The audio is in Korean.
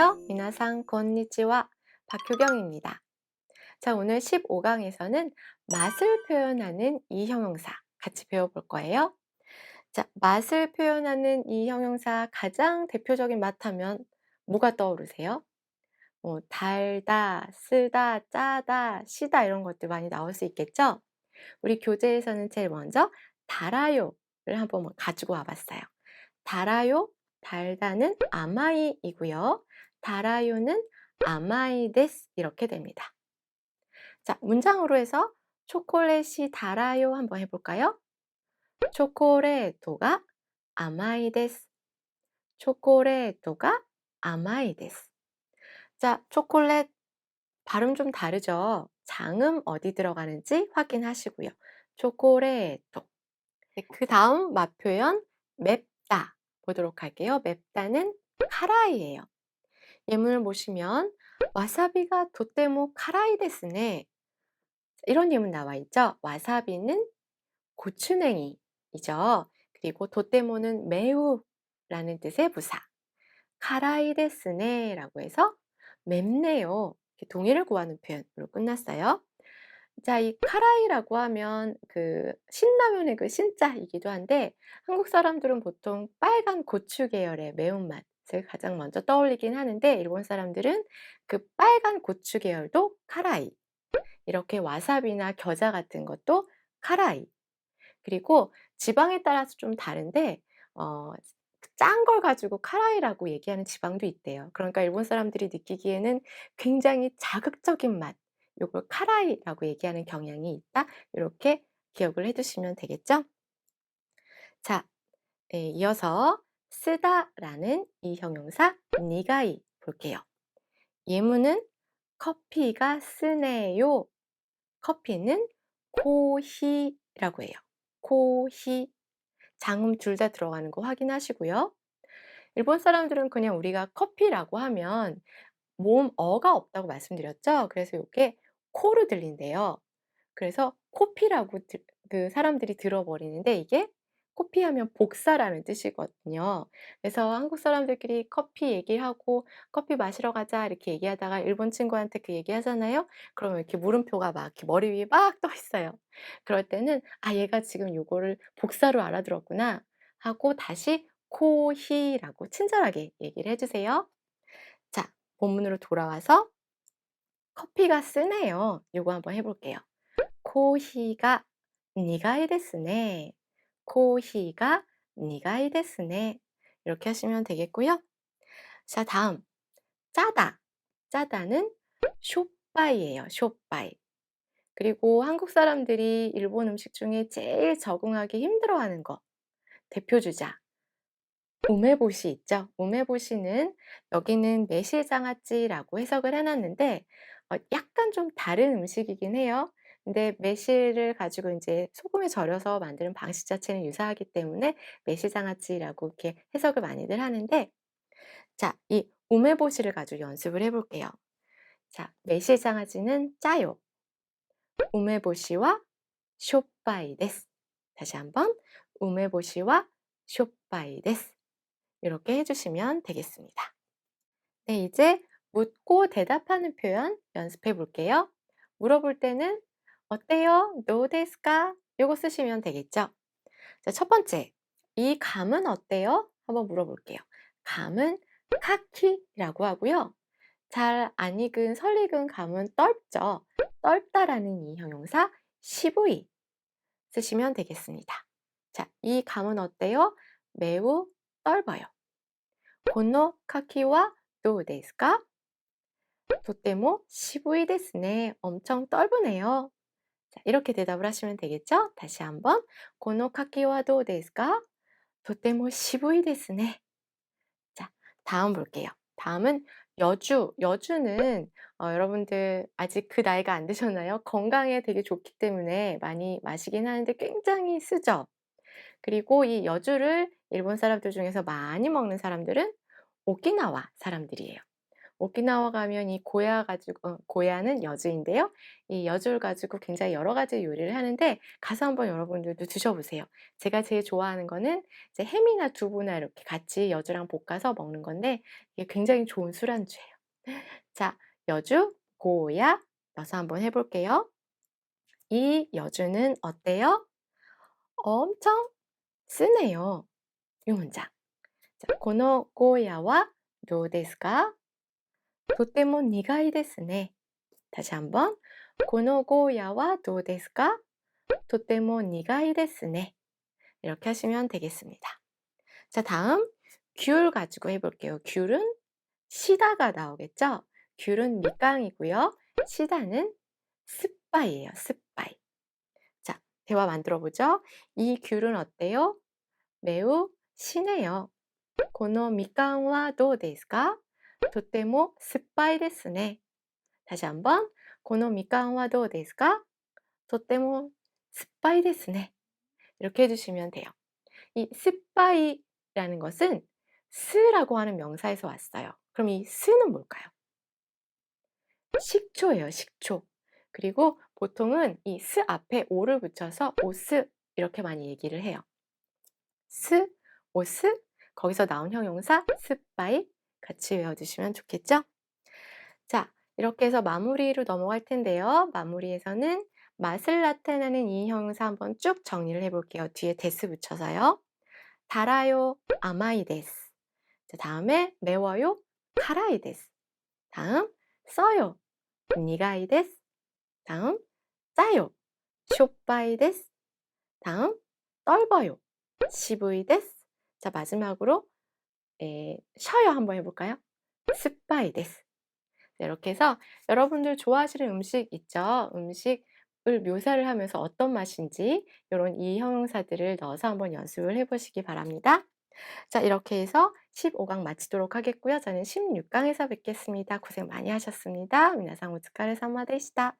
안녕하세요. 미나상 건니치와 박효경입니다. 자, 오늘 15강에서는 맛을 표현하는 이 형용사 같이 배워볼 거예요. 자, 맛을 표현하는 이 형용사 가장 대표적인 맛 하면 뭐가 떠오르세요? 뭐 달다, 쓰다, 짜다, 시다 이런 것들 많이 나올 수 있겠죠? 우리 교재에서는 제일 먼저 달아요를 한번 가지고 와봤어요. 달아요, 달다는 아마이이고요. 달아요는 아마이 데스 이렇게 됩니다. 자, 문장으로 해서 초콜릿이 달아요 한번 해볼까요? 초콜릿도가 아마이 데스. 초콜릿도가 아마이 데스. 자, 초콜릿 발음 좀 다르죠? 장음 어디 들어가는지 확인하시고요. 초콜릿도. 네, 그 다음 맛 표현 맵다 보도록 할게요. 맵다는 카라이예요. 예문을 보시면 와사비가 도테모 카라이 데스네. 이런 예문 나와 있죠. 와사비는 고추냉이이죠. 그리고 도테모는 매우라는 뜻의 부사. 카라이 데스네라고 해서 맵네요. 동의를 구하는 표현으로 끝났어요. 자, 이 카라이라고 하면 그 신라면의 그 신자이기도 한데 한국 사람들은 보통 빨간 고추 계열의 매운맛 을 가장 먼저 떠올리긴 하는데 일본 사람들은 그 빨간 고추 계열도 카라이. 이렇게 와사비나 겨자 같은 것도 카라이. 그리고 지방에 따라서 좀 다른데 어, 짠 걸 가지고 카라이라고 얘기하는 지방도 있대요. 그러니까 일본 사람들이 느끼기에는 굉장히 자극적인 맛, 요걸 카라이라고 얘기하는 경향이 있다. 이렇게 기억을 해두시면 되겠죠? 자, 네, 이어서 쓰다라는 이 형용사 니가이 볼게요. 예문은 커피가 쓰네요. 커피는 코히라고 해요. 코히. 장음 둘 다 들어가는 거 확인하시고요. 일본 사람들은 그냥 우리가 커피라고 하면 모음 어가 없다고 말씀드렸죠. 그래서 이게 코로 들린대요. 그래서 코피라고 들, 그 사람들이 들어버리는데 이게 코피하면 복사라는 뜻이거든요. 그래서 한국 사람들끼리 커피 얘기하고 커피 마시러 가자 이렇게 얘기하다가 일본 친구한테 그 얘기하잖아요. 그러면 이렇게 물음표가 막 이렇게 머리 위에 막 떠 있어요. 그럴 때는 아 얘가 지금 요거를 복사로 알아들었구나 하고 다시 코히라고 친절하게 얘기를 해주세요. 자, 본문으로 돌아와서 커피가 쓰네요. 요거 한번 해볼게요. 코히가 니가이 데스네. 코히가 니가이 데스네. 이렇게 하시면 되겠고요. 자, 다음 짜다. 짜다는 쇼빠이예요. 쇼빠이. 그리고 한국 사람들이 일본 음식 중에 제일 적응하기 힘들어하는 거 대표 주자 우메보시 있죠. 우메보시는 여기는 매실장아찌라고 해석을 해놨는데 어, 약간 좀 다른 음식이긴 해요. 근데 매실을 가지고 이제 소금에 절여서 만드는 방식 자체는 유사하기 때문에 매실장아찌라고 이렇게 해석을 많이들 하는데 자, 이 우메보시를 가지고 연습을 해볼게요. 자, 매실장아찌는 짜요. 우메보시와 쇼빠이 데스. 다시 한번 우메보시와 쇼빠이 데스. 이렇게 해주시면 되겠습니다. 네, 이제 묻고 대답하는 표현 연습해 볼게요. 물어볼 때는 어때요? 노 데스까? 이거 쓰시면 되겠죠? 자, 첫 번째, 이 감은 어때요? 한번 물어볼게요. 감은 카키라고 하고요. 잘 안 익은 설익은 감은 떫죠. 떫다라는 이 형용사 시부이 쓰시면 되겠습니다. 자, 이 감은 어때요? 매우 떫어요. 고노 카키와 도 데스까? 도테모 시부이 데스네. 엄청 떫으네요. 자, 이렇게 대답을 하시면 되겠죠? 다시 한번 데스네. 자, 다음 볼게요. 다음은 여주. 여주는 어, 여러분들 아직 그 나이가 안 드셨나요? 건강에 되게 좋기 때문에 많이 마시긴 하는데 굉장히 쓰죠. 그리고 이 여주를 일본 사람들 중에서 많이 먹는 사람들은 오키나와 사람들이에요. 오키나와 가면 이 고야 가지고 어 고야는 여주인데요. 이 여주를 가지고 굉장히 여러 가지 요리를 하는데 가서 한번 여러분들도 드셔 보세요. 제가 제일 좋아하는 거는 이제 햄이나 두부나 이렇게 같이 여주랑 볶아서 먹는 건데 이게 굉장히 좋은 술안주예요. 자, 여주, 고야 넣어서 한번 해 볼게요. 이 여주는 어때요? 엄청 쓰네요. 이 문장. 자, このゴーヤはどうですか? とても苦いですね. 다시 한번. このゴーヤはどうですか?とても苦いですね. 이렇게 하시면 되겠습니다. 자, 다음 귤 가지고 해볼게요. 귤은 시다가 나오겠죠? 귤은 밑강이고요. 시다는 스파이예요. 스파이. 자, 대화 만들어 보죠. 이 귤은 어때요? 매우 시네요. このみかんはどうですか? とても酸っぱいですね. 다시 한번. このみかんはどうですか?とても酸っぱいですね. 이렇게 해주시면 돼요. 이 스파이라는 것은 스라고 하는 명사에서 왔어요. 그럼 이 스는 뭘까요? 식초예요, 식초. 그리고 보통은 이 스 앞에 오를 붙여서 오스 이렇게 많이 얘기를 해요. 스, 오스, 거기서 나온 형용사 스파이 같이 외워주시면 좋겠죠? 자, 이렇게 해서 마무리로 넘어갈 텐데요. 마무리에서는 맛을 나타내는 이 형용사 한번 쭉 정리를 해볼게요. 뒤에 데스 붙여서요. 달아요, 아마이 데스. 자, 다음에 매워요, 카라이 데스. 다음, 써요, 니가이 데스. 다음, 짜요, 쇼빠이 데스. 다음, 떨버요, 시부이 데스. 자, 마지막으로 예, 에, 셔요 한번 해볼까요? 스파이 데스. 네, 이렇게 해서 여러분들 좋아하시는 음식 있죠? 음식을 묘사를 하면서 어떤 맛인지 이런 이 형용사들을 넣어서 한번 연습을 해보시기 바랍니다. 자, 이렇게 해서 15강 마치도록 하겠고요. 저는 16강에서 뵙겠습니다. 고생 많이 하셨습니다. 미나상 오츠카레 사마데시다.